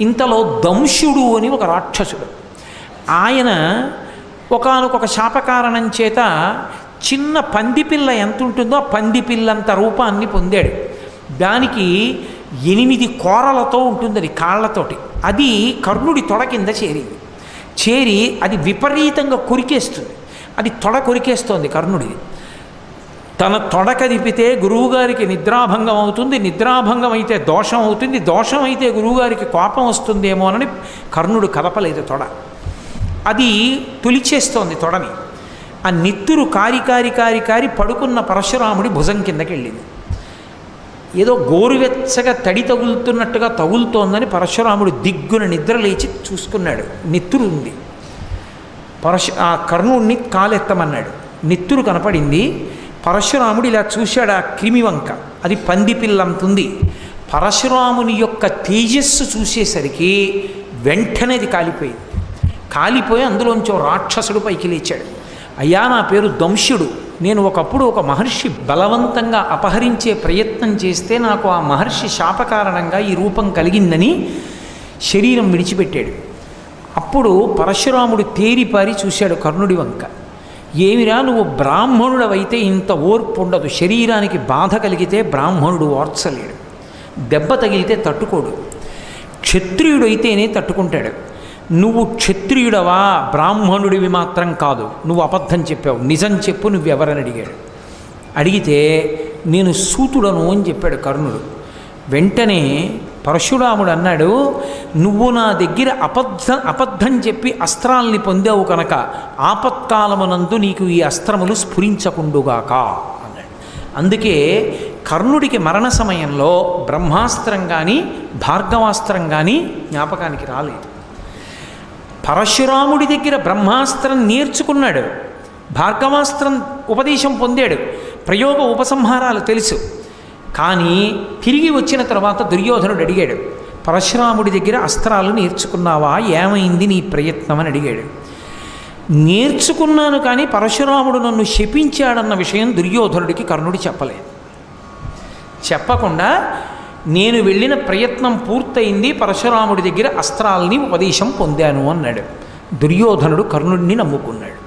ఇంతలో దంశుడు అని ఒక రాక్షసుడు. ఆయన ఒకానొక శాపకారణం చేత చిన్న పందిపిల్ల ఎంత ఉంటుందో ఆ పందిపిల్లంత రూపాన్ని పొందాడు. దానికి ఎనిమిది కోరలతో ఉంటుంది అది కాళ్ళతోటి. అది కర్ణుడి తొడ కింద చేరింది. చేరి అది విపరీతంగా కొరికేస్తుంది. అది తొడ కొరికేస్తోంది కర్ణుడిది. తన తొడ కదిపితే గురువుగారికి నిద్రాభంగం అవుతుంది నిద్రాభంగం అయితే దోషం అవుతుంది దోషం అయితే గురువుగారికి కోపం వస్తుందేమోనని కర్ణుడు కదపలేదు తొడ. అది తులిచేస్తోంది తొడని. ఆ నిత్తురు కారి కారి కారి కారి పడుకున్న పరశురాముడి భుజం కిందకి వెళ్ళింది ఏదో గోరువెచ్చగా తడి తగులుతున్నట్టుగా తగులుతోందని పరశురాముడు దిగ్గున నిద్ర లేచి చూసుకున్నాడు. నిత్తురు ఉంది. పరశు ఆ కర్ణుడిని కాలెత్తమన్నాడు. నిత్తురు కనపడింది పరశురాముడు ఇలా చూశాడు ఆ క్రిమివంక. అది పందిపిల్లంతుంది పరశురాముని యొక్క తేజస్సు చూసేసరికి వెంటనే అది కాలిపోయింది. కాలిపోయి అందులోంచి రాక్షసుడు పైకి లేచాడు. అయ్యా నా పేరు దంశుడు నేను ఒకప్పుడు ఒక మహర్షి బలవంతంగా అపహరించే ప్రయత్నం చేస్తే నాకు ఆ మహర్షి శాప కారణంగా ఈ రూపం కలిగిందని శరీరం విడిచిపెట్టాడు. అప్పుడు పరశురాముడు తేరిపారి చూశాడు కర్ణుడి వంక. ఏమిరా నువ్వు బ్రాహ్మణుడవైతే ఇంత ఓర్పు ఉండదు? శరీరానికి బాధ కలిగితే బ్రాహ్మణుడు ఓర్చలేడు దెబ్బ తగిలితే తట్టుకోడు. క్షత్రియుడైతేనే తట్టుకుంటాడు. నువ్వు క్షత్రియుడవా? బ్రాహ్మణుడివి మాత్రం కాదు. నువ్వు అబద్ధం చెప్పావు. నిజం చెప్పు నువ్వెవరని అడిగాడు. అడిగితే నేను సూతుడను అని చెప్పాడు కర్ణుడు. వెంటనే పరశురాముడు అన్నాడు నువ్వు నా దగ్గర అబద్ధ అబద్ధం చెప్పి అస్త్రాల్ని పొందావు కనుక ఆపత్కాలమునందు నీకు ఈ అస్త్రములు స్ఫురించకుండుగాక అన్నాడు. అందుకే కర్ణుడికి మరణ సమయంలో బ్రహ్మాస్త్రం కానీ భార్గవాస్త్రం కానీ జ్ఞాపకానికి రాలేదు. పరశురాముడి దగ్గర బ్రహ్మాస్త్రం నేర్చుకున్నాడు. భార్గవాస్త్రం ఉపదేశం పొందాడు. ప్రయోగ ఉపసంహారాలు తెలుసు. కానీ తిరిగి వచ్చిన తర్వాత దుర్యోధనుడు అడిగాడు పరశురాముడి దగ్గర అస్త్రాలు నేర్చుకున్నావా? ఏమైంది నీ ప్రయత్నం? అని అడిగాడు. నేర్చుకున్నాను కానీ పరశురాముడు నన్ను శపించాడన్న విషయం దుర్యోధనుడికి కర్ణుడు చెప్పలేదు చెప్పకుండా నేను వెళ్ళిన ప్రయత్నం పూర్తయింది పరశురాముడి దగ్గర అస్త్రాలని ఉపదేశం పొందాను అన్నాడు. దుర్యోధనుడు కర్ణుడిని నమ్ముకున్నాడు.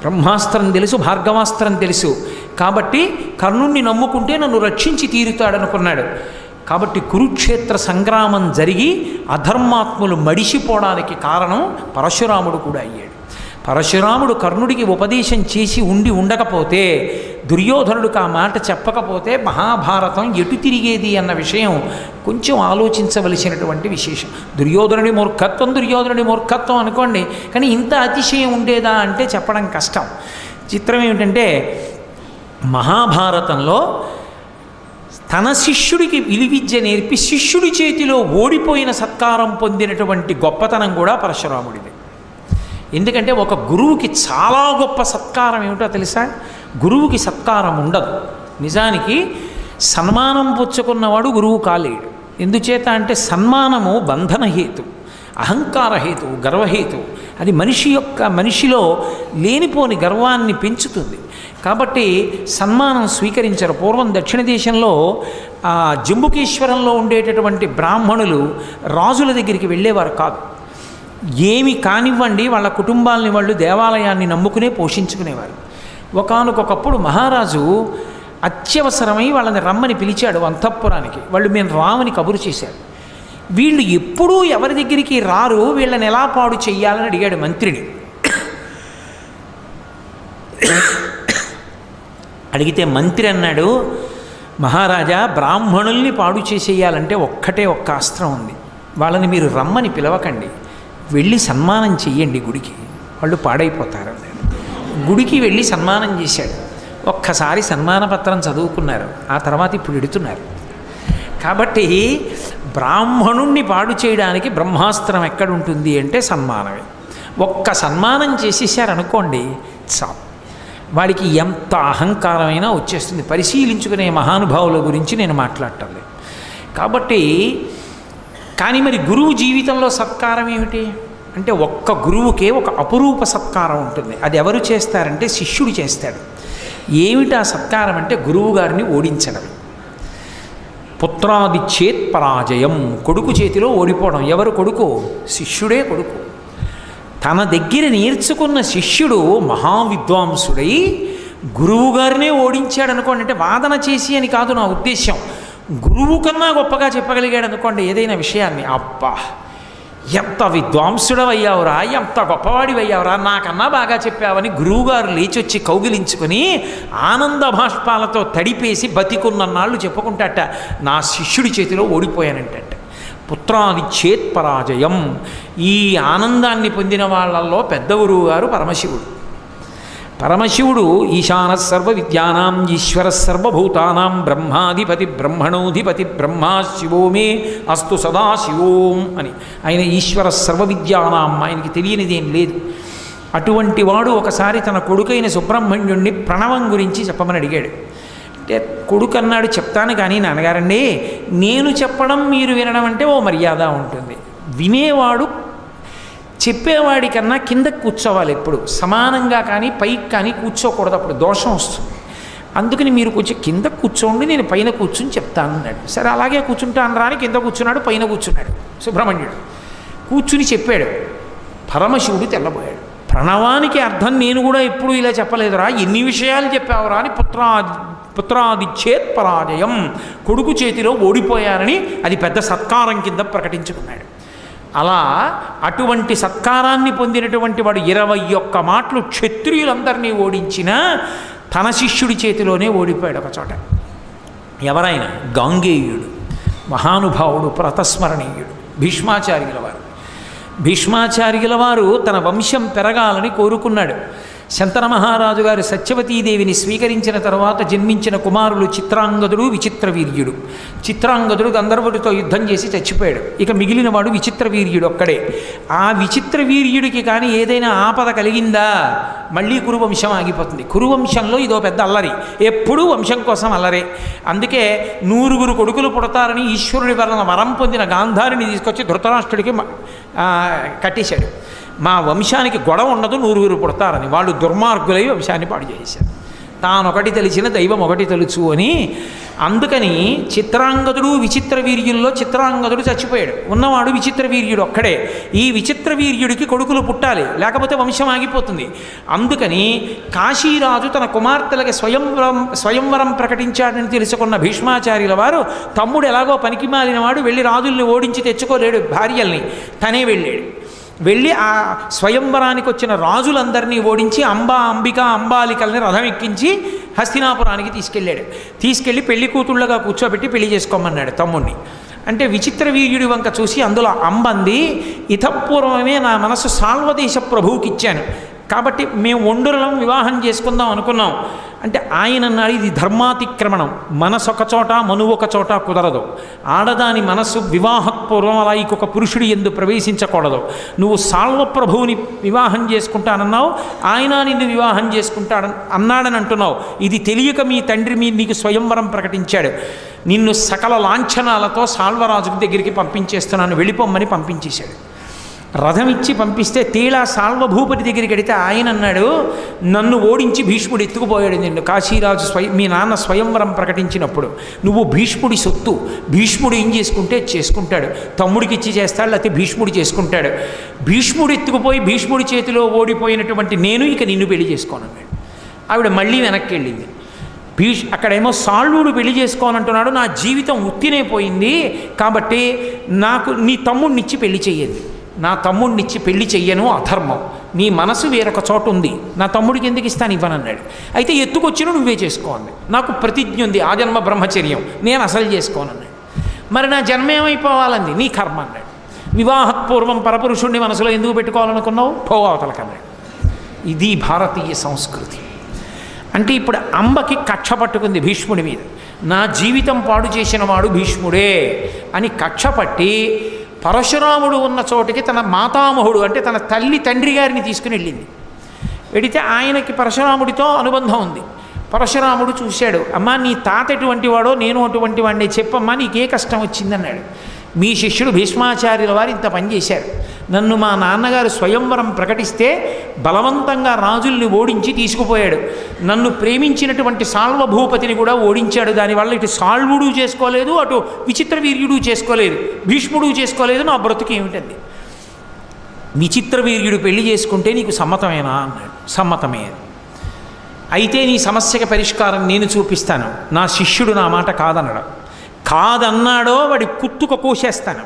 బ్రహ్మాస్త్రం తెలుసు భార్గవాస్త్రం తెలుసు. కాబట్టి కర్ణుణ్ణి నమ్ముకుంటే నన్ను రక్షించి తీరుతాడనుకున్నాడు. కాబట్టి కురుక్షేత్ర సంగ్రామం జరిగి అధర్మాత్ములు మడిసిపోవడానికి కారణం పరశురాముడు కూడా అయ్యాడు. పరశురాముడు కర్ణుడికి ఉపదేశం చేసి ఉండి ఉండకపోతే దుర్యోధనుడికి ఆ మాట చెప్పకపోతే మహాభారతం ఎటు తిరిగేది అన్న విషయం కొంచెం ఆలోచించవలసినటువంటి విశేషం. దుర్యోధనుడి మూర్ఖత్వం దుర్యోధనుడి మూర్ఖత్వం అనుకోండి కానీ ఇంత అతిశయం ఉండేదా అంటే చెప్పడం కష్టం. చిత్రం ఏమిటంటే మహాభారతంలో తన శిష్యుడికి విలువిద్య నేర్పి శిష్యుడి చేతిలో ఓడిపోయిన సత్కారం పొందినటువంటి గొప్పతనం కూడా పరశురాముడిది. ఎందుకంటే ఒక గురువుకి చాలా గొప్ప సత్కారం ఏమిటో తెలుసా? గురువుకి సత్కారం ఉండదు. నిజానికి సన్మానం పుచ్చుకున్నవాడు గురువు కాలేడు. ఎందుచేత అంటే సన్మానము బంధనహేతు అహంకారహేతు గర్వహేతు. అది మనిషి యొక్క మనిషిలో లేనిపోని గర్వాన్ని పెంచుతుంది. కాబట్టి సన్మానం స్వీకరించరు. పూర్వం దక్షిణ దేశంలో జంబుకేశ్వరంలో ఉండేటటువంటి బ్రాహ్మణులు రాజుల దగ్గరికి వెళ్ళేవారు కాదు. ఏమి కానివ్వండి వాళ్ళ కుటుంబాలని వాళ్ళు దేవాలయాన్ని నమ్ముకునే పోషించుకునేవారు. ఒకనకొకప్పుడు మహారాజు అత్యవసరమై వాళ్ళని రమ్మని పిలిచాడు అంతఃపురానికి. వాళ్ళు మేము రామని కబురు చేశారు. వీళ్ళు ఎప్పుడూ ఎవరి దగ్గరికి రారు వీళ్ళని ఎలా పాడు చెయ్యాలని అడిగాడు మంత్రిని. అడిగితే మంత్రి అన్నాడు మహారాజా బ్రాహ్మణుల్ని పాడు చేసేయాలంటే ఒక్కటే ఒక్క అస్త్రం ఉంది. వాళ్ళని మీరు రమ్మని పిలవకండి. వెళ్ళి సన్మానం చెయ్యండి గుడికి. వాళ్ళు పాడైపోతారు అన్నాడు గుడికి వెళ్ళి సన్మానం చేశాడు. ఒక్కసారి సన్మాన పత్రం చదువుకున్నారు. ఆ తర్వాత ఇప్పుడు ఎడుతున్నారు. కాబట్టి బ్రాహ్మణుణ్ణి పాడు చేయడానికి బ్రహ్మాస్త్రం ఎక్కడుంటుంది అంటే సన్మానమే. ఒక్క సన్మానం చేసేసారనుకోండి చాలు. వాడికి ఎంత అహంకారమైనా వచ్చేస్తుంది. పరిశీలించుకునే మహానుభావుల గురించి నేను మాట్లాడటం లేదు. కాబట్టి కానీ మరి గురువు జీవితంలో సత్కారం ఏమిటి? అంటే ఒక్క గురువుకే ఒక అపురూప సత్కారం ఉంటుంది. అది ఎవరు చేస్తారంటే శిష్యుడు చేస్తాడు. ఏమిటి ఆ సత్కారం అంటే గురువు గారిని ఓడించడం. పుత్రాది చేత్ పరాజయం కొడుకు చేతిలో ఓడిపోవడం. ఎవరు కొడుకు? శిష్యుడే కొడుకు. తన దగ్గర నేర్చుకున్న శిష్యుడు మహావిద్వాంసుడై గురువుగారినే ఓడించాడు అనుకోండి. అంటే వాదన చేసి అని కాదు నా ఉద్దేశం గురువు కన్నా గొప్పగా చెప్పగలిగాడు అనుకోండి ఏదైనా విషయాన్ని. అబ్బా ఎంత విద్వాంసుడవయ్యావురా ఎంత గొప్పవాడివయ్యావురా నాకన్నా బాగా చెప్పావని గురువుగారు లేచొచ్చి కౌగిలించుకొని ఆనంద భాష్పాలతో తడిపేసి బతికున్న నాళ్ళు చెప్పుకుంటాట. నా శిష్యుడి చేతిలో ఓడిపోయానంటట. పుత్రాది చేత్ పరాజయం ఈ ఆనందాన్ని పొందిన వాళ్ళల్లో పెద్ద గురువు గారు పరమశివుడు. పరమశివుడు ఈశాన సర్వ విద్యానాం ఈశ్వర సర్వభూతానాం బ్రహ్మాధిపతి బ్రహ్మణోధిపతి బ్రహ్మా శివోమే అస్తు సదా శివోం అని. ఆయన ఈశ్వర సర్వ విద్యానాం ఆయనకి తెలియనిదేం లేదు. అటువంటి వాడు ఒకసారి తన కొడుకైన సుబ్రహ్మణ్యుణ్ణి ప్రణవం గురించి చెప్పమని అడిగాడు. అంటే కొడుకు అన్నాడు చెప్తాను కానీ నాన్నగారండి నేను చెప్పడం మీరు వినడం అంటే ఓ మర్యాద ఉంటుంది. వినేవాడు చెప్పేవాడికన్నా కింద కూర్చోవాలి ఎప్పుడు. సమానంగా కానీ పైకి కానీ కూర్చోకూడదు అప్పుడు దోషం వస్తుంది. అందుకని మీరు కొంచెం కింద కూర్చోండి నేను పైన కూర్చుని చెప్తాను అన్నాడు. సరే అలాగే కూర్చుంటాను రాని కింద కూర్చున్నాడు పైన కూర్చున్నాడు. సుబ్రహ్మణ్యుడు కూర్చుని చెప్పాడు. పరమశివుడు తెల్లబోయాడు. ప్రణవానికి అర్థం నేను కూడా ఎప్పుడు ఇలా చెప్పలేదురా ఎన్ని విషయాలు చెప్పావురా అని పుత్రాది పుత్రాది చేత్ పరాజయం కొడుకు చేతిలో ఓడిపోయారని అది పెద్ద సత్కారం కింద ప్రకటించుకున్నాడు. అలా అటువంటి సత్కారాన్ని పొందినటువంటి వాడు ఇరవై ఒక్క మాటలు క్షత్రియులందరినీ ఓడించిన తన శిష్యుడి చేతిలోనే ఓడిపోయాడు ఒక చోట. ఎవరైనా గాంగేయుడు మహానుభావుడు ప్రతస్మరణీయుడు భీష్మాచార్యుల వారు. భీష్మాచార్యుల వారు తన వంశం పెరగాలని కోరుకున్నాడు. శంతన మహారాజు గారు సత్యవతీదేవిని స్వీకరించిన తర్వాత జన్మించిన కుమారులు చిత్రాంగదుడు విచిత్ర వీర్యుడు చిత్రాంగదుడు గంధర్వుడితో యుద్ధం చేసి చచ్చిపోయాడు. ఇక మిగిలిన వాడు విచిత్ర వీర్యుడు ఒక్కడే. ఆ విచిత్ర వీర్యుడికి కానీ ఏదైనా ఆపద కలిగిందా? మళ్ళీ కురువంశం ఆగిపోతుంది. కురువంశంలో ఇదో పెద్ద అల్లరి. ఎప్పుడూ వంశం కోసం అల్లరే. అందుకే నూరుగురు కొడుకులు పుడతారని ఈశ్వరుడి వలన వరం పొందిన గాంధారిని తీసుకొచ్చి ధృతరాష్ట్రుడికి కట్టేశాడు. మా వంశానికి గొడవ ఉండదు నూరుగురు పుడతారని. వాళ్ళు దుర్మార్గులై వంశాన్ని పాడు చేశారు తానొకటి తెలిసిన దైవం ఒకటి తెలుసు అని అందుకని చిత్రాంగదుడు విచిత్ర వీర్యుల్లో చిత్రాంగదుడు చచ్చిపోయాడు. ఉన్నవాడు విచిత్ర వీర్యుడు ఒక్కడే. ఈ విచిత్ర వీర్యుడికి కొడుకులు పుట్టాలి లేకపోతే వంశం ఆగిపోతుంది. అందుకని కాశీరాజు తన కుమార్తెలకి స్వయంవరం స్వయంవరం ప్రకటించాడని తెలుసుకున్న భీష్మాచార్యుల వారు తమ్ముడు ఎలాగో పనికిమాలినవాడు వెళ్ళి రాజుల్ని ఓడించి తెచ్చుకోలేడు భార్యల్ని. తనే వెళ్ళాడు. వెళ్ళి ఆ స్వయంవరానికి వచ్చిన రాజులందరినీ ఓడించి అంబా అంబిక అంబాలికల్ని రథం ఎక్కించి హస్తినాపురానికి తీసుకెళ్ళాడు. తీసుకెళ్ళి పెళ్ళి కూతుళ్ళగా కూర్చోబెట్టి పెళ్ళి చేసుకోమన్నాడు తమ్ముణ్ణి. అంటే విచిత్ర వీర్యుడి వంక చూసి అందులో అంబంది ఇతపూర్వమే నా మనసు సాల్వదేశ ప్రభువుకి ఇచ్చాను కాబట్టి మేము ఒండురులం వివాహం చేసుకుందాం అనుకున్నాం. అంటే ఆయన అన్నారు ఇది ధర్మాతిక్రమణం. మనసు ఒక చోట మనువు ఒక చోట కుదరదు. ఆడదాని మనస్సు వివాహపూర్వం అలా ఇంకొక పురుషుడు ఎందు ప్రవేశించకూడదు. నువ్వు సాల్వప్రభువుని వివాహం చేసుకుంటానన్నావు ఆయన నిన్ను వివాహం చేసుకుంటాడ అన్నాడని అంటున్నావు. ఇది తెలియక మీ తండ్రి మీ నీకు స్వయంవరం ప్రకటించాడు. నిన్ను సకల లాంఛనాలతో సాల్వరాజు దగ్గరికి పంపించేస్తున్నాను వెళ్ళిపోమ్మని పంపించేశాడు. రథం ఇచ్చి పంపిస్తే తీళా సాల్వభూపతి దగ్గరికి వెడితే ఆయన అన్నాడు నన్ను ఓడించి భీష్ముడు ఎత్తుకుపోయాడు నిన్ను. కాశీరాజు స్వయం మీ నాన్న స్వయంవరం ప్రకటించినప్పుడు నువ్వు భీష్ముడి సొత్తు భీష్ముడు ఏం చేసుకుంటే చేసుకుంటాడు. తమ్ముడికి ఇచ్చి చేస్తాడు లేకపోతే భీష్ముడు చేసుకుంటాడు. భీష్ముడు ఎత్తుకుపోయి భీష్ముడి చేతిలో ఓడిపోయినటువంటి నేను ఇక నిన్ను పెళ్ళి చేసుకోనన్నాడు ఆవిడ మళ్ళీ వెనక్కి వెళ్ళింది. భీష్ అక్కడేమో సాల్వుడు పెళ్ళి చేసుకోనంటున్నాడు నా జీవితం ఉత్తినే పోయింది కాబట్టి నాకు నీ తమ్ముడినిచ్చి పెళ్ళి చెయ్యదు నా తమ్ముడినిచ్చి పెళ్ళి చెయ్యను అధర్మం. నీ మనసు వేరొక చోట ఉంది. నా తమ్ముడికి ఎందుకు ఇస్తాను? ఇవ్వనన్నాడు. అయితే ఎత్తుకొచ్చిన నువ్వే చేసుకోండి నాకు ప్రతిజ్ఞ ఉంది. ఆ జన్మ బ్రహ్మచర్యం. నేను అసలు చేసుకోనన్నాడు. మరి నా జన్మ ఏమైపోవాలంది? నీ కర్మ అన్నాడు. వివాహపూర్వం పరపురుషుణ్ణి మనసులో ఎందుకు పెట్టుకోవాలనుకున్నావు? పోవతలకన్నాడు ఇది భారతీయ సంస్కృతి. అంటే ఇప్పుడు అంబకి కక్ష పట్టుకుంది భీష్ముడి మీద. నా జీవితం పాడు చేసిన వాడు భీష్ముడే అని కక్ష పట్టి పరశురాముడు ఉన్న చోటికి తన మాతామహుడు అంటే తన తల్లి తండ్రి గారిని తీసుకుని వెళ్ళింది. వెడితే ఆయనకి పరశురాముడితో అనుబంధం ఉంది. పరశురాముడు చూశాడు అమ్మా నీ తాత ఎటువంటి వాడో నేను అటువంటి వాడిని చెప్పమ్మా నీకే కష్టం వచ్చిందన్నాడు మీ శిష్యుడు భీష్మాచార్యుల వారు ఇంత పనిచేశారు నన్ను మా నాన్నగారు స్వయంవరం ప్రకటిస్తే బలవంతంగా రాజుల్ని ఓడించి తీసుకుపోయాడు. నన్ను ప్రేమించినటువంటి సాల్వభూపతిని కూడా ఓడించాడు. దానివల్ల ఇటు సాల్వుడు చేసుకోలేదు అటు విచిత్ర వీర్యుడు చేసుకోలేదు భీష్ముడు చేసుకోలేదు నా బ్రతుకు ఏమిటండి? విచిత్ర వీర్యుడు పెళ్ళి చేసుకుంటే నీకు సమ్మతమేనా అన్నాడు. సమ్మతమే అయితే నీ సమస్యకి పరిష్కారం నేను చూపిస్తాను. నా శిష్యుడు నా మాట కాదనడు. కాదన్నాడో వాడి కుత్తుక కోసేస్తాను.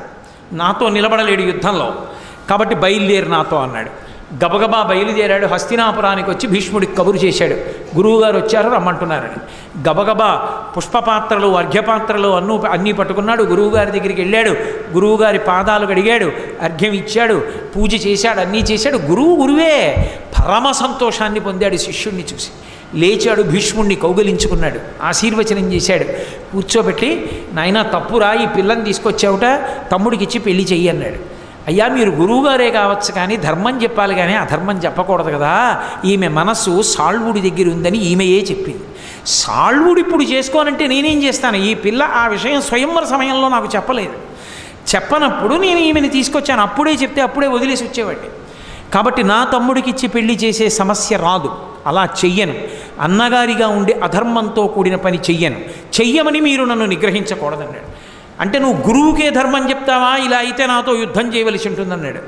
నాతో నిలబడలేడు యుద్ధంలో. కాబట్టి బయలుదేరి నాతో అన్నాడు. గబగబా బయలుదేరాడు. హస్తినాపురానికి వచ్చి భీష్ముడికి కబురు చేశాడు. గురువుగారు వచ్చారు రమ్మంటున్నారని. గబగబా పుష్పపాత్రలు అర్ఘ్యపాత్రలు అన్ను అన్నీ పట్టుకున్నాడు. గురువుగారి దగ్గరికి వెళ్ళాడు. గురువుగారి పాదాలు కడిగాడు. అర్ఘ్యం ఇచ్చాడు. పూజ చేశాడు. అన్నీ చేశాడు. గురువు గురువే పరమ సంతోషాన్ని పొందాడు శిష్యుణ్ణి చూసి. లేచాడు భీష్ముణ్ణి కౌగలించుకున్నాడు. ఆశీర్వచనం చేశాడు. కూర్చోబెట్టి నాయన తప్పురా ఈ పిల్లని తీసుకొచ్చావుట తమ్ముడికి ఇచ్చి పెళ్ళి చెయ్యి అన్నాడు. అయ్యా మీరు గురువుగారే కావచ్చు కానీ ధర్మం చెప్పాలి కానీ అధర్మం చెప్పకూడదు కదా. ఈమె మనస్సు సాల్వుడి దగ్గర ఉందని ఈమెయే చెప్పింది. సాల్వుడు ఇప్పుడు చేసుకోనంటే నేనేం చేస్తాను? ఈ పిల్ల ఆ విషయం స్వయంవర సమయంలో నాకు చెప్పలేదు. చెప్పనప్పుడు నేను ఈమెని తీసుకొచ్చాను. అప్పుడే చెప్తే అప్పుడే వదిలేసి వచ్చేవాడిని. కాబట్టి నా తమ్ముడికి ఇచ్చి పెళ్ళి చేసే సమస్య రాదు. అలా చెయ్యను. అన్నగారిగా ఉండే అధర్మంతో కూడిన పని చెయ్యను. చెయ్యమని మీరు నన్ను నిగ్రహించకూడదన్నాడు. అంటే నువ్వు గురువుకే ధర్మం చెప్తావా? ఇలా అయితే నాతో యుద్ధం చేయవలసి ఉంటుందన్నాడు.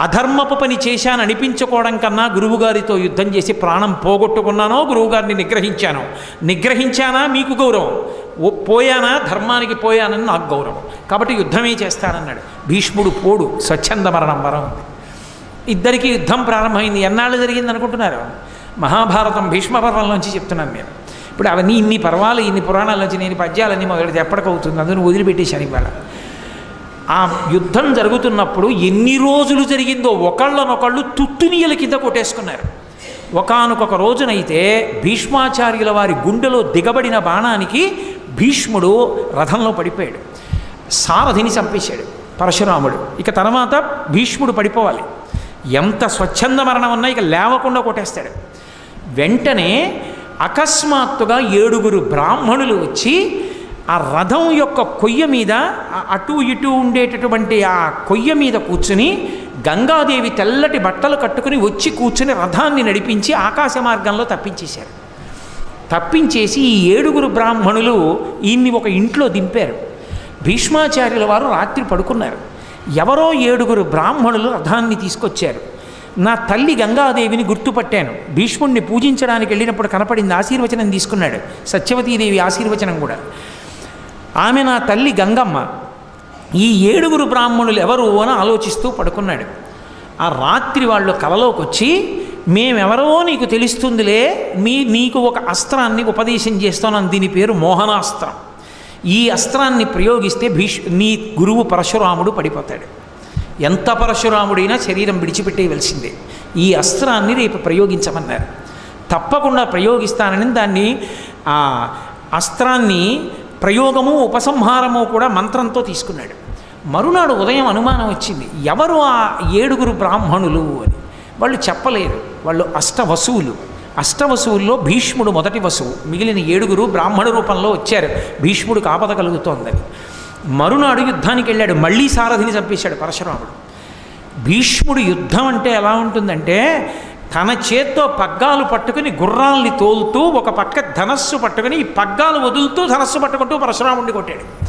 అధర్మపు పని చేశాను అనిపించుకోవడం కన్నా గురువుగారితో యుద్ధం చేసి ప్రాణం పోగొట్టుకున్నానో గురువుగారిని నిగ్రహించాను. నిగ్రహించానా? మీకు గౌరవం. ఓ పోయానా? ధర్మానికి పోయానని నాకు గౌరవం. కాబట్టి యుద్ధమే చేస్తానన్నాడు. భీష్ముడు పోడు. స్వచ్ఛంద మరణం వరం ఉంది. ఇద్దరికి యుద్ధం ప్రారంభమైంది. ఎన్నాళ్ళు జరిగింది అనుకుంటున్నారు? మహాభారతం భీష్మ పర్వంలోంచి చెప్తున్నాను నేను. ఇప్పుడు అవన్నీ ఇన్ని పర్వాలు ఇన్ని పురాణాల నుంచి నేను పద్యాలన్నీ మొదలు ఎప్పటికవుతుంది? అందును వదిలిపెట్టేశాను ఇవాళ. ఆ యుద్ధం జరుగుతున్నప్పుడు ఎన్ని రోజులు జరిగిందో ఒకళ్ళనొకళ్ళు తుత్తునీయల కింద కొట్టేసుకున్నారు. ఒకనొక రోజునైతే భీష్మాచార్యుల వారి గుండెలో దిగబడిన బాణానికి భీష్ముడు రథంలో పడిపోయాడు. సారథిని చంపేశాడు పరశురాముడు. ఇక తర్వాత భీష్ముడు పడిపోవాలి. ఎంత స్వచ్ఛంద మరణం ఉన్నా ఇక లేవకుండా కొట్టేస్తాడు. వెంటనే అకస్మాత్తుగా ఏడుగురు బ్రాహ్మణులు వచ్చి ఆ రథం యొక్క కొయ్య మీద అటు ఇటు ఉండేటటువంటి ఆ కొయ్య మీద కూర్చుని గంగాదేవి తెల్లటి బట్టలు కట్టుకుని వచ్చి కూర్చుని రథాన్ని నడిపించి ఆకాశ మార్గంలో తప్పించేశారు. తప్పించేసి ఈ ఏడుగురు బ్రాహ్మణులు ఈయన్ని ఒక ఇంట్లో దింపారు. భీష్మాచార్యుల వారు రాత్రి పడుకున్నారు. ఎవరో ఏడుగురు బ్రాహ్మణులు రథాన్ని తీసుకొచ్చారు. నా తల్లి గంగాదేవిని గుర్తుపట్టాను. భీష్ముడిని పూజించడానికి వెళ్ళినప్పుడు కనపడింది ఆశీర్వచనం తీసుకున్నాడు. సత్యవతీదేవి ఆశీర్వచనం కూడా. ఆమె నా తల్లి గంగమ్మ. ఈ ఏడుగురు బ్రాహ్మణులు ఎవరు అని ఆలోచిస్తూ పడుకున్నాడు. ఆ రాత్రి వాళ్ళు కలలోకి వచ్చి మేమెవరో నీకు తెలుస్తుందిలే మీ నీకు ఒక అస్త్రాన్ని ఉపదేశం చేస్తాను దీని పేరు మోహనాస్త్రం. ఈ అస్త్రాన్ని ప్రయోగిస్తే భీష్ నీ గురువు పరశురాముడు పడిపోతాడు. ఎంత పరశురాముడైనా శరీరం విడిచిపెట్టేయవలసిందే. ఈ అస్త్రాన్ని రేపు ప్రయోగించమన్నారు. తప్పకుండా ప్రయోగిస్తానని దాన్ని ఆ అస్త్రాన్ని ప్రయోగము ఉపసంహారము కూడా మంత్రంతో తీసుకున్నాడు. మరునాడు ఉదయం అనుమానం వచ్చింది. ఎవరు ఆ ఏడుగురు బ్రాహ్మణులు అని. వాళ్ళు చెప్పలేరు. వాళ్ళు అష్టవసువులు. అష్టవసువుల్లో భీష్ముడు మొదటి వసువు. మిగిలిన ఏడుగురు బ్రాహ్మణ రూపంలో వచ్చారు. భీష్ముడికి ఆపద కలుగుతోందని మరునాడు యుద్ధానికి వెళ్ళాడు. మళ్ళీ సారథిని చంపేశాడు పరశురాముడు. భీష్ముడు యుద్ధం అంటే ఎలా ఉంటుందంటే తన చేత్తో పగ్గాలు పట్టుకుని గుర్రాల్ని తోలుతూ ఒక పక్క ధనస్సు పట్టుకుని ఈ పగ్గాలు వదులుతూ ధనస్సు పట్టుకుంటూ పరశురాముడిని కొట్టాడు.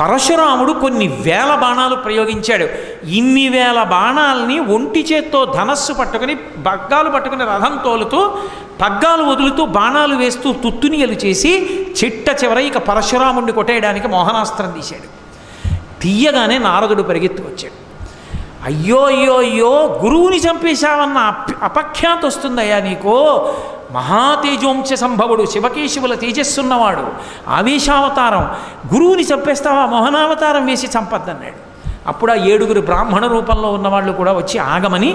పరశురాముడు కొన్ని వేల బాణాలు ప్రయోగించాడు. ఇన్ని వేల బాణాలని ఒంటి చేత్తో ధనస్సు పట్టుకుని బగ్గాలు పట్టుకుని రథం తోలుతూ పగ్గాలు వదులుతూ బాణాలు వేస్తూ తుత్తునియలు చేసి చిట్ట చివర ఇక పరశురాముడిని కొట్టేయడానికి మోహనాస్త్రం తీశాడు. తీయగానే నారదుడు పరిగెత్తుకొచ్చాడు అయ్యో అయ్యో అయ్యో గురువుని చంపేశావన్న అప్ అపఖ్యాతి వస్తుందయ్యా నీకు. మహాతేజోంశ సంభవుడు శివకేశవుల తేజస్సున్నవాడు. ఆవేశావతారం. గురువుని చంపేస్తావా? మోహనావతారం వేసి చంపద్దన్నాడు. అప్పుడు ఆ ఏడుగురు బ్రాహ్మణ రూపంలో ఉన్నవాళ్ళు కూడా వచ్చి ఆగమని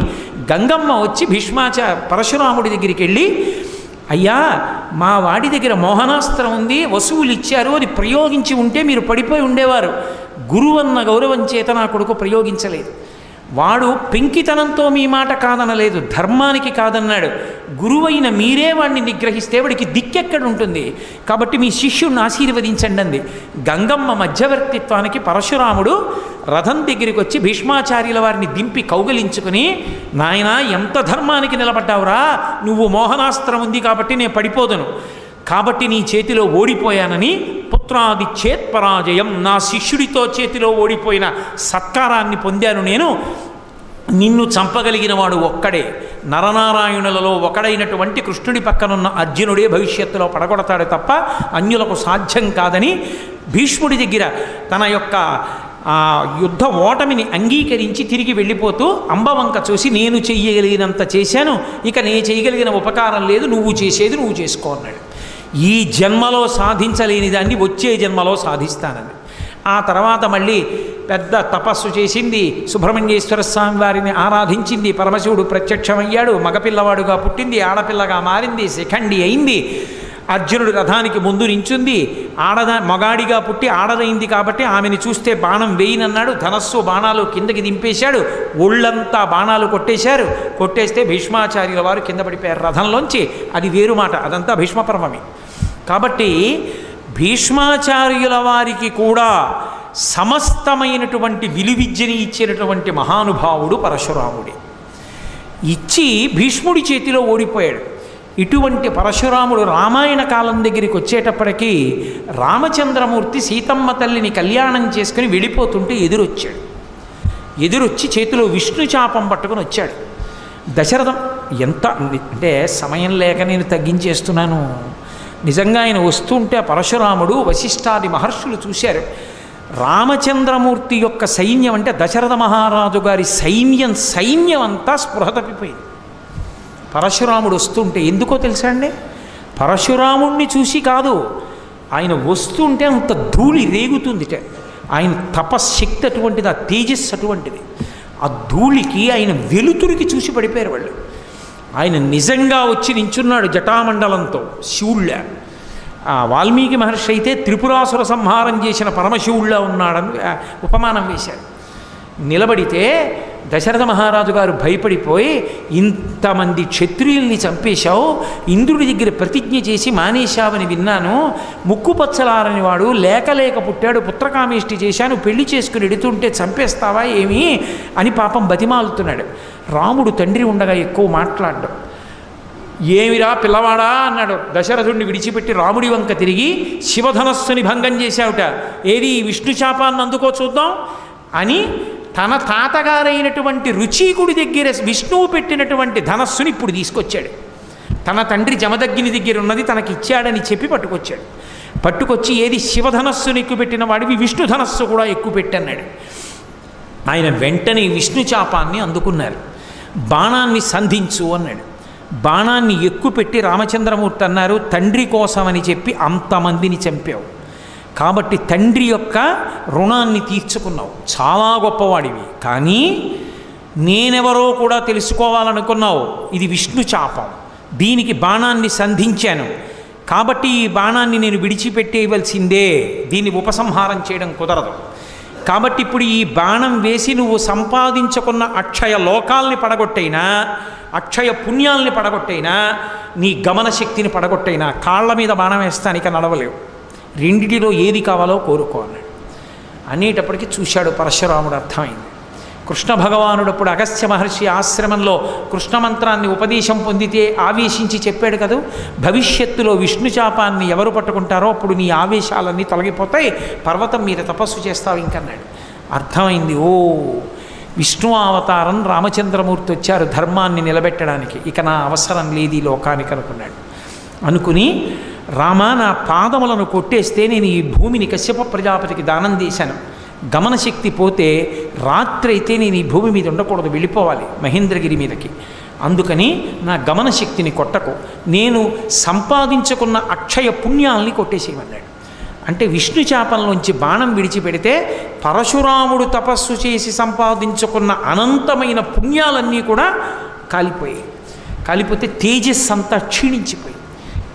గంగమ్మ వచ్చి భీష్మాచ పరశురాముడి దగ్గరికి వెళ్ళి అయ్యా మా వాడి దగ్గర మోహనాస్త్రం ఉంది వసూలు ఇచ్చారు అది ప్రయోగించి ఉంటే మీరు పడిపోయి ఉండేవారు. గురువన్న గౌరవం చేత నా కొడుకు ప్రయోగించలేదు. వాడు పెంకితనంతో మీ మాట కాదనలేదు ధర్మానికి కాదన్నాడు. గురువైన మీరే వాడిని నిగ్రహిస్తే వాడికి దిక్కెక్కడ ఉంటుంది కాబట్టి మీ శిష్యుణ్ణి ఆశీర్వదించండి అంది. గంగమ్మ మధ్యవర్తిత్వానికి పరశురాముడు రథం దగ్గరికి వచ్చి భీష్మాచార్యుల వారిని దింపి కౌగలించుకుని నాయన ఎంత ధర్మానికి నిలబడ్డావురా? నువ్వు మోహనాస్త్రం ఉంది కాబట్టి నేను పడిపోదును. కాబట్టి నీ చేతిలో ఓడిపోయానని పుత్రాది చేత్పరాజయం నా శిష్యుడితో చేతిలో ఓడిపోయిన సత్కారాన్ని పొందాను నేను. నిన్ను చంపగలిగిన వాడు ఒక్కడే. నరనారాయణులలో ఒకడైనటువంటి కృష్ణుడి పక్కనున్న అర్జునుడే భవిష్యత్తులో పడగొడతాడు తప్ప అన్యులకు సాధ్యం కాదని భీష్ముడి దగ్గర తన యొక్క ఆ యుద్ధ ఓటమిని అంగీకరించి తిరిగి వెళ్ళిపోతూ అంబవంక చూసి నేను చెయ్యగలిగినంత చేశాను. ఇక నేను చేయగలిగిన ఉపకారం లేదు. నువ్వు చేసేది నువ్వు చేసుకో అన్నాడు. ఈ జన్మలో సాధించలేని దాన్ని వచ్చే జన్మలో సాధిస్తానని. ఆ తర్వాత మళ్ళీ పెద్ద తపస్సు చేసింది సుబ్రహ్మణ్యేశ్వర స్వామి వారిని ఆరాధించింది. పరమశివుడు ప్రత్యక్షమయ్యాడు. మగపిల్లవాడుగా పుట్టింది. ఆడపిల్లగా మారింది. శిఖండి అయింది. అర్జునుడు రథానికి ముందు నించుంది. ఆడదా మగాడిగా పుట్టి ఆడదైంది కాబట్టి ఆమెను చూస్తే బాణం వేయినన్నాడు. ధనస్సు బాణాలు కిందకి దింపేశాడు. ఒళ్ళంతా బాణాలు కొట్టేశారు. కొట్టేస్తే భీష్మాచార్యుల వారు కింద పడిపోయారు రథంలోంచి. అది వేరు మాట అదంతా భీష్మపర్వమే. కాబట్టి భీష్మాచార్యుల వారికి కూడా సమస్తమైనటువంటి విలువిద్యని ఇచ్చినటువంటి మహానుభావుడు పరశురాముడే. ఇచ్చి భీష్ముడి చేతిలో ఓడిపోయాడు. ఇటువంటి పరశురాముడు రామాయణ కాలం దగ్గరికి వచ్చేటప్పటికీ రామచంద్రమూర్తి సీతమ్మ తల్లిని కళ్యాణం చేసుకుని వెళ్ళిపోతుంటే ఎదురొచ్చాడు. ఎదురొచ్చి చేతిలో విష్ణు చాపం పట్టుకుని వచ్చాడు. దశరథం ఎంత అంటే సమయం లేక నేను తగ్గించేస్తున్నాను. నిజంగా ఆయన వస్తుంటే పరశురాముడు వశిష్ఠాది మహర్షులు చూశారు. రామచంద్రమూర్తి యొక్క సైన్యం అంటే దశరథ మహారాజు గారి సైన్యం సైన్యం అంతా స్పృహ తప్పిపోయింది. పరశురాముడు వస్తుంటే ఎందుకో తెలుసా అండి? పరశురాముణ్ణి చూసి కాదు ఆయన వస్తుంటే అంత ధూళి రేగుతుందిట. ఆయన తపశ్శక్తి అటువంటిది ఆ తేజస్సు అటువంటిది. ఆ ధూళికి ఆయన వెలుతురికి చూసి పడిపోయారు వాళ్ళు. ఆయన నిజంగా వచ్చి నించున్నాడు జటామండలంతో శివుళ్ళ. ఆ వాల్మీకి మహర్షి అయితే త్రిపురాసుర సంహారం చేసిన పరమశివుళ్ళ ఉన్నాడని ఉపమానం వేశారు. నిలబడితే దశరథ మహారాజు గారు భయపడిపోయి ఇంతమంది క్షత్రియుల్ని చంపేశావు ఇంద్రుడి దగ్గర ప్రతిజ్ఞ చేసి మానేశావని విన్నాను ముక్కు పచ్చలారని వాడు లేక లేక పుట్టాడు పుత్రకామేష్టి చేశాను పెళ్ళి చేసుకుని ఎడుతుంటే చంపేస్తావా ఏమి? అని పాపం బతిమాలుతున్నాడు. రాముడు తండ్రి ఉండగా ఎక్కువ మాట్లాడడం. ఏమిరా పిల్లవాడా? అన్నాడు. దశరథుడిని విడిచిపెట్టి రాముడి వంక తిరిగి శివధనస్సుని భంగం చేశావుట. ఏది విష్ణు శాపాన్ని అందుకో చూద్దాం. అని తన తాతగారైనటువంటి రుచీకుడి దగ్గర విష్ణువు పెట్టినటువంటి ధనస్సుని ఇప్పుడు తీసుకొచ్చాడు. తన తండ్రి జమదగ్గిని దగ్గర ఉన్నది తనకి ఇచ్చాడని చెప్పి పట్టుకొచ్చాడు. పట్టుకొచ్చి ఏది శివధనస్సుని ఎక్కువ పెట్టిన వాడివి? విష్ణు ధనస్సు కూడా ఎక్కువ పెట్టన్నాడు. ఆయన వెంటనే విష్ణు చాపాన్ని అందుకున్నారు. బాణాన్ని సంధించు అన్నాడు. బాణాన్ని ఎక్కుపెట్టి రామచంద్రమూర్తి అన్నారు తండ్రి కోసమని చెప్పి అంతమందిని చంపావు. కాబట్టి తండ్రి యొక్క రుణాన్ని తీర్చుకున్నావు. చాలా గొప్పవాడివి. కానీ నేనెవరో కూడా తెలుసుకోవాలనుకున్నావు. ఇది విష్ణు చాపం. దీనికి బాణాన్ని సంధించాను. కాబట్టి ఈ బాణాన్ని నేను విడిచిపెట్టేయవలసిందే. దీన్ని ఉపసంహారం చేయడం కుదరదు. కాబట్టి ఇప్పుడు ఈ బాణం వేసి నువ్వు సంపాదించుకున్న అక్షయ లోకాల్ని పడగొట్టైనా అక్షయ పుణ్యాల్ని పడగొట్టైనా నీ గమన శక్తిని పడగొట్టైనా కాళ్ళ మీద బాణం వేస్తాను ఇక నడవలేవు. రెండిటిలో ఏది కావాలో కోరుకో అన్నాడు. అనేటప్పటికీ చూశాడు పరశురాముడు అర్థమైంది. కృష్ణ భగవానుడు అప్పుడు అగస్త్య మహర్షి ఆశ్రమంలో కృష్ణ మంత్రాన్ని ఉపదేశం పొందితే ఆవేశించి చెప్పాడు కదా? భవిష్యత్తులో విష్ణు చాపాన్ని ఎవరు పట్టుకుంటారో అప్పుడు నీ ఆవేశాలన్నీ తొలగిపోతాయి పర్వతం మీద తపస్సు చేస్తావు ఇంకన్నాడు. అర్థమైంది ఓ! విష్ణు అవతారం రామచంద్రమూర్తి వచ్చారు ధర్మాన్ని నిలబెట్టడానికి. ఇక నా అవసరం లేదు ఈ లోకానికి అనుకున్నాడు. అనుకుని రామ నా పాదములను కొట్టేస్తే నేను ఈ భూమిని కశ్యప ప్రజాపతికి దానం చేశాను. గమనశక్తి పోతే రాత్రి అయితే నేను ఈ భూమి మీద ఉండకూడదు వెళ్ళిపోవాలి మహేంద్రగిరి మీదకి. అందుకని నా గమనశక్తిని కొట్టకు. నేను సంపాదించుకున్న అక్షయ పుణ్యాల్ని కొట్టేసేయమన్నాడు. అంటే విష్ణు చాపంలోంచి బాణం విడిచిపెడితే పరశురాముడు తపస్సు చేసి సంపాదించుకున్న అనంతమైన పుణ్యాలన్నీ కూడా కాలిపోయాయి. కాలిపోతే తేజస్ అంతా క్షీణించిపోయి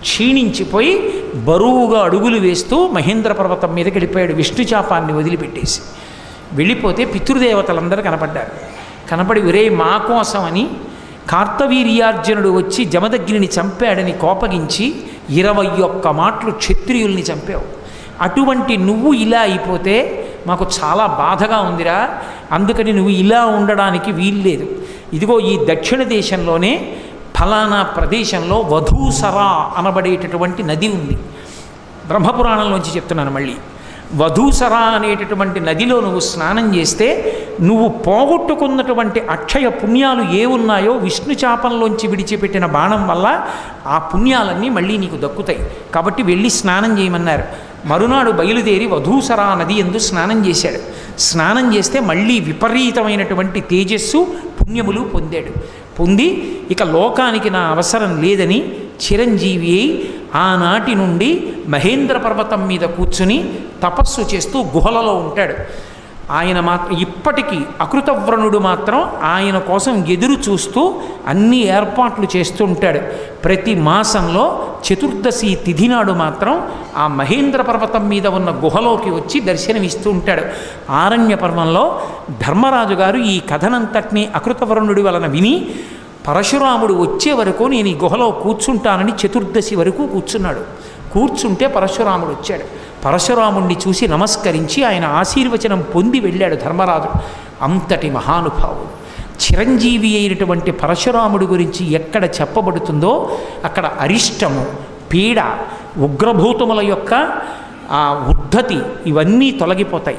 క్షీణించిపోయి బరువుగా అడుగులు వేస్తూ మహేంద్ర పర్వతం మీదకి వెళ్ళిపోయాడు విష్ణు చాపాన్ని వదిలిపెట్టేసి. వెళ్ళిపోతే పితృదేవతలందరూ కనపడ్డారు. కనపడి ఒరే మా కోసమని కార్తవీర్యార్జునుడు వచ్చి జమదగ్నిని చంపాడని కోపగించి ఇరవై ఒక్క మాటలు క్షత్రియుల్ని చంపావు. అటువంటి నువ్వు ఇలా అయిపోతే మాకు చాలా బాధగా ఉందిరా. అందుకని నువ్వు ఇలా ఉండడానికి వీల్లేదు. ఇదిగో ఈ దక్షిణ దేశంలోనే ఫలానా ప్రదేశంలో వధూసరా అనబడేటటువంటి నది ఉంది. బ్రహ్మపురాణంలోంచి చెప్తున్నాను మళ్ళీ. వధూసరా అనేటటువంటి నదిలో నువ్వు స్నానం చేస్తే నువ్వు పోగొట్టుకున్నటువంటి అక్షయ పుణ్యాలు ఏ ఉన్నాయో విష్ణు చాపంలోంచి విడిచిపెట్టిన బాణం వల్ల ఆ పుణ్యాలన్నీ మళ్ళీ నీకు దక్కుతాయి. కాబట్టి వెళ్ళి స్నానం చేయమన్నారు. మరునాడు బయలుదేరి వధూసరా నది ఎందు స్నానం చేశాడు. స్నానం చేస్తే మళ్ళీ విపరీతమైనటువంటి తేజస్సు పుణ్యములు పొందాడు. పొంది ఇక లోకానికి నా అవసరం లేదని చిరంజీవి అయి ఆనాటి నుండి మహేంద్ర పర్వతం మీద కూర్చుని తపస్సు చేస్తూ గుహలలో ఉంటాడు. ఆయన మాత్రం ఇప్పటికీ అకృతవ్రణుడు మాత్రం ఆయన కోసం ఎదురు చూస్తూ అన్ని ఏర్పాట్లు చేస్తూ ఉంటాడు. ప్రతి మాసంలో చతుర్దశి తిథి నాడు మాత్రం ఆ మహేంద్ర పర్వతం మీద ఉన్న గుహలోకి వచ్చి దర్శనమిస్తూ ఉంటాడు. ఆరణ్య పర్వంలో ధర్మరాజు గారు ఈ కథనంతటినీ అకృతవరుణుడి వలన విని పరశురాముడు వచ్చే వరకు నేను ఈ గుహలో కూర్చుంటానని చతుర్దశి వరకు కూర్చున్నాడు. కూర్చుంటే పరశురాముడు వచ్చాడు. పరశురాముణ్ణి చూసి నమస్కరించి ఆయన ఆశీర్వచనం పొంది వెళ్ళాడు ధర్మరాజు. అంతటి మహానుభావుడు. చిరంజీవి అయినటువంటి పరశురాముడి గురించి ఎక్కడ చెప్పబడుతుందో అక్కడ అరిష్టము పీడ ఉగ్రభూతముల యొక్క ఆ ఉద్ధతి ఇవన్నీ తొలగిపోతాయి.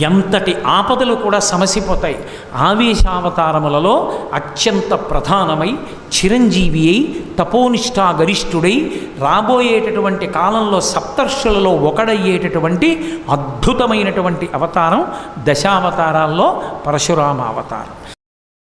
ఎంతటి ఆపదలు కూడా సమసిపోతాయి. ఆవేశావతారములలో అత్యంత ప్రధానమై చిరంజీవి అయి తపోనిష్టాగరిష్ఠుడై రాబోయేటటువంటి కాలంలో సప్తర్షులలో ఒకడయ్యేటటువంటి అద్భుతమైనటువంటి అవతారం దశావతారాల్లో పరశురామ అవతారం